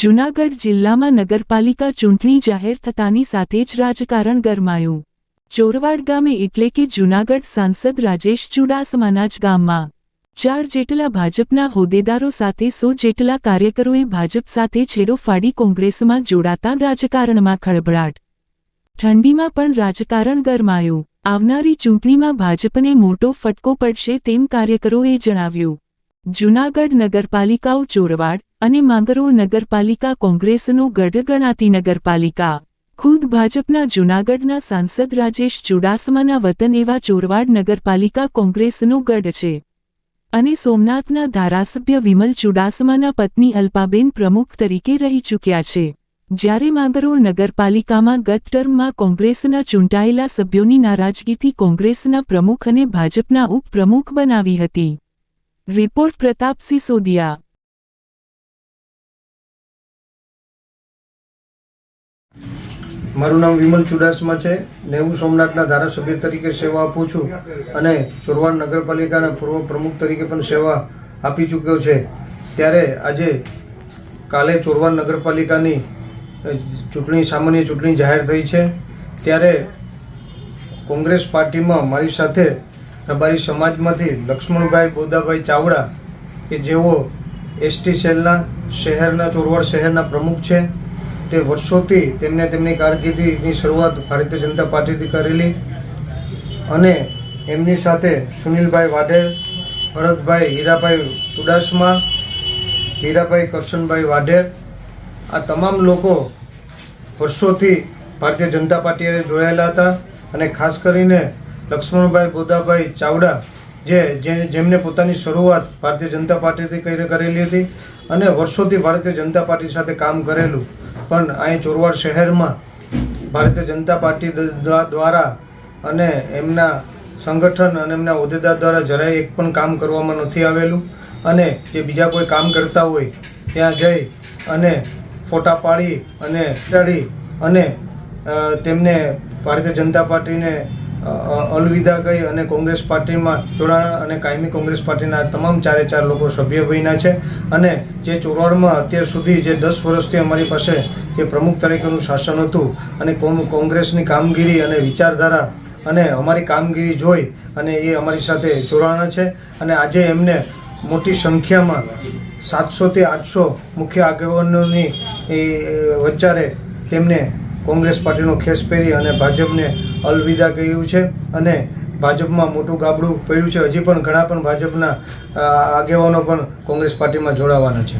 જૂનાગઢ જિલ્લામાં નગરપાલિકા ચૂંટણી જાહેર થતાની સાથે જ રાજકારણ ગરમાયું. ચોરવાડ ગામે એટલે કે જૂનાગઢ સાંસદ રાજેશ ચુડાસમાના જ ગામમાં. ચાર જેટલા ભાજપના હોદ્દેદારો સાથે સો જેટલા કાર્યકરોએ ભાજપ સાથે છેડો ફાડી કોંગ્રેસમાં જોડાતા રાજકારણમાં ખળભળાટ. ઠંડીમાં પણ રાજકારણ ગરમાયું. આવનારી ચૂંટણીમાં ભાજપને મોટો ફટકો પડશે તેમ કાર્યકરોએ જણાવ્યું. જૂનાગઢ નગરપાલિકાઓ ચોરવાડ અને માંગરોળ નગરપાલિકા કોંગ્રેસનો ગઢ ગણાતી નગરપાલિકા. ખુદ ભાજપના જૂનાગઢના સાંસદ રાજેશ ચુડાસમાના વતન એવા ચોરવાડ નગરપાલિકા કોંગ્રેસનો ગઢ છે. અને સોમનાથના ધારાસભ્ય વિમલ ચુડાસમાના પત્ની અલ્પાબેન પ્રમુખ તરીકે રહી ચૂક્યા છે. જ્યારે માંગરોળ નગરપાલિકામાં ગત ટર્મમાં કોંગ્રેસના ચૂંટાયેલા સભ્યોની નારાજગીથી કોંગ્રેસના પ્રમુખ અને ભાજપના ઉપપ્રમુખ બનાવી હતી. રિપોર્ટ પ્રતાપસિંહ સોદિયા મારું નામ વિમલ ચુડાસમા છે. ને હું સોમનાથના ધારાસભ્ય તરીકે સેવા આપું છું અને ચોરવાડ નગરપાલિકાના પૂર્વ પ્રમુખ તરીકે પણ સેવા આપી ચૂક્યો છે. ત્યારે આજે કાલે ચોરવાડ નગરપાલિકાની ચૂંટણી, સામાન્ય ચૂંટણી જાહેર થઈ છે. ત્યારે કોંગ્રેસ પાર્ટીમાં મારી સાથે રબારી સમાજમાંથી લક્ષ્મણભાઈ બોદાભાઈ ચાવડા કે જેઓ એસટી સેલના, શહેરના, ચોરવાડ શહેરના પ્રમુખ છે, તે વર્ષોથી તેમને તેમની કારકિર્દીની શરૂઆત ભારતીય જનતા પાર્ટીથી કરેલી અને એમની સાથે સુનિલભાઈ વાઢેર, ભરતભાઈ હીરાભાઈ ઉડાસમા, હીરાભાઈ કરશનભાઈ વાઢેર, આ તમામ લોકો વર્ષોથી ભારતીય જનતા પાર્ટીએ જોડાયેલા હતા અને ખાસ કરીને લક્ષ્મણભાઈ બોદાભાઈ ચાવડા જે જેમને પોતાની શરૂઆત ભારતીય જનતા પાર્ટીથી કરી કરેલી હતી અને વર્ષોથી ભારતીય જનતા પાર્ટી સાથે કામ કરેલું. પણ અહીં ચોરવાડ શહેરમાં ભારતીય જનતા પાર્ટી દ્વારા અને એમના સંગઠન અને એમના હોદ્દેદાર દ્વારા જરાય એક પણ કામ કરવામાં નથી આવેલું. અને જે બીજા કોઈ કામ કરતા હોય ત્યાં જઈ અને ફોટા પાડી અને ચડી અને તેમને ભારતીય જનતા પાર્ટીને અલવિદા કહી અને કોંગ્રેસ પાર્ટીમાં જોડાણા અને કાયમી કોંગ્રેસ પાર્ટીના તમામ ચારે ચાર લોકો સભ્ય બન્યા છે. અને જે ચોરાણમાં અત્યાર સુધી જે દસ વર્ષથી અમારી પાસે જે પ્રમુખ તરીકેનું શાસન હતું અને કોંગ્રેસની કામગીરી અને વિચારધારા અને અમારી કામગીરી જોઈ અને એ અમારી સાથે જોડાણા છે. અને આજે એમને મોટી સંખ્યામાં સાતસોથી આઠસો મુખ્ય આગેવાનોની વચ્ચારે તેમને કોંગ્રેસ પાર્ટીનો ખેસ પહેરી અને ભાજપને અલવિદા કર્યું છે અને ભાજપમાં મોટું ગાબડું પડ્યું છે. હજી પણ ઘણા પણ ભાજપના આગેવાનો પણ કોંગ્રેસ પાર્ટીમાં જોડાવાના છે.